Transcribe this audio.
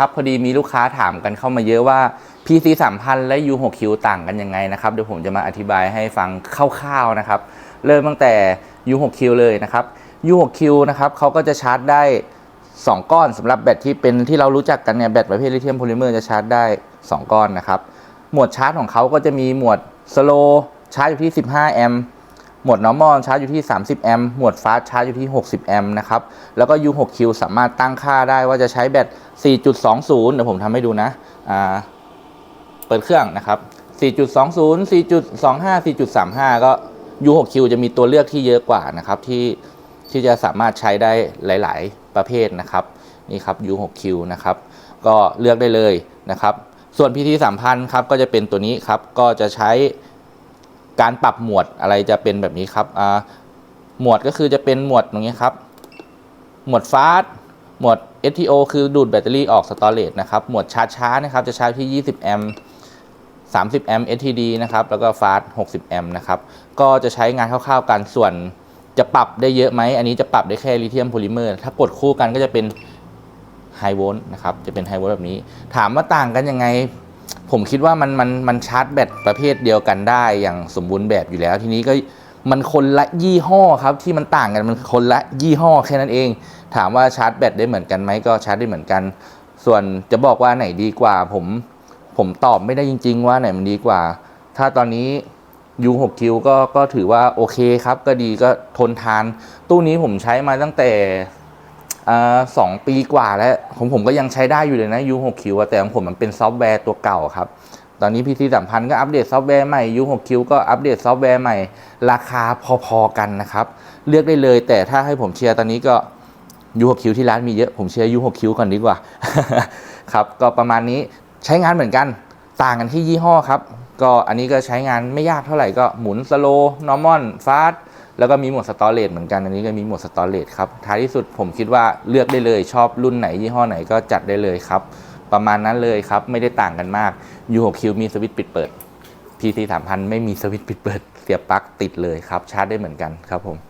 ครับ พอดีมีลูกค้าถามกันเข้ามาเยอะว่า PC 3000 และ U6Q ต่างกันยังไงนะครับ เดี๋ยวผมจะมาอธิบายให้ฟังคร่าวๆนะครับ เริ่มตั้งแต่ U6Q เลยนะครับ U6Q นะครับเขาก็จะชาร์จได้ 2 ก้อนสำหรับแบตที่เป็นที่เรารู้จักกันเนี่ยแบตประเภทลิเธียมโพลิเมอร์จะชาร์จได้ 2 ก้อนนะครับ หมวดชาร์จของเขาก็จะมีหมวดสโลชาร์จอยู่ที่ 15 แอมป์ หมวด normal ชาร์จอยู่ที่ 30 แอมป์ หมวด fast ชาร์จอยู่ที่ 60 แอมป์นะครับ แล้วก็ U6Q สามารถตั้งค่าได้ว่าจะใช้แบต 4.20 เดี๋ยวผมทำให้ดูนะ อ่า เปิดเครื่องนะครับ 4.20 4.25 4.35 ก็ U6Q จะมีตัวเลือกที่เยอะกว่านะครับที่ที่จะสามารถใช้ได้หลาย ๆ ประเภทนะครับ นี่ครับ U6Q นะครับ ก็เลือกได้เลยนะครับ ส่วน PT 3000 ครับก็จะเป็นตัวนี้ครับ ก็จะใช้ การปรับหมวดอะไรจะเป็นแบบนี้ครับหมวดก็คือจะเป็นหมวดตรงนี้ครับ หมวดฟาสหมวด STO คือดูดแบตเตอรี่ออกสตอเรจนะครับ หมวดชาร์จช้านะครับ จะใช้ที่ 20 แอมป์30 แอมป์ STD นะครับ แล้วก็ฟาส60 แอมป์นะครับ ก็จะใช้งานคร่าวๆกันส่วนจะปรับได้เยอะไหม อันนี้จะปรับได้แค่ลิเธียมโพลิเมอร์ ถ้ากดคู่กันก็จะเป็นไฮโวลต์นะครับ จะเป็นไฮโวลต์แบบนี้ ถามว่าต่างกันยังไง ผมคิดว่ามันมันมันชาร์จแบตประเภทเดียวกันได้อย่างสมบูรณ์แบบอยู่แล้ว ทีนี้ก็มันคนละยี่ห้อครับที่มันต่างกันมันคนละยี่ห้อแค่นั้นเอง ถามว่าชาร์จแบตได้เหมือนกันไหมก็ชาร์จได้เหมือนกัน ส่วนจะบอกว่าไหนดีกว่า ผมผมตอบไม่ได้จริง ๆ ว่าไหนมันดีกว่า ถ้าตอนนี้ U6Q ก็ก็ถือว่าโอเคครับ ก็ดีก็ทนทาน ตู้นี้ผมใช้มาตั้งแต่ สองปีกว่าแล้วผมผมก็ยังใช้ได้อยู่เลยนะ U6Q แต่ของผมมันเป็นซอฟต์แวร์ตัวเก่าครับ ตอนนี้ PC 3,000ก็อัปเดตซอฟต์แวร์ใหม่ U6Q ก็อัปเดตซอฟต์แวร์ใหม่ ราคาพอๆกันนะครับ เลือกได้เลย แต่ถ้าให้ผมเชียร์ตอนนี้ก็ U6Q ที่ร้านมีเยอะผมเชียร์ U6Q ก่อนดีกว่าครับก็ประมาณนี้ใช้งานเหมือนกัน ต่างกันที่ยี่ห้อครับ ก็อันนี้ก็ใช้งานไม่ยากเท่าไหร่ก็หมุนสโลนอร์มอนฟาส แล้วก็มีโหมดสตอเรจเหมือนกันอันนี้ก็มีโหมดสตอเรจครับท้ายที่สุดผมคิดว่าเลือกได้เลยชอบรุ่นไหนยี่ห้อไหนก็จัดได้เลยครับ ประมาณนั้นเลยครับ ไม่ได้ต่างกันมาก U6Q มีสวิตช์ปิดเปิด PC 3000 ไม่มีสวิตช์ปิดเปิด เสียบปลั๊กติดเลยครับชาร์จได้เหมือนกันครับผม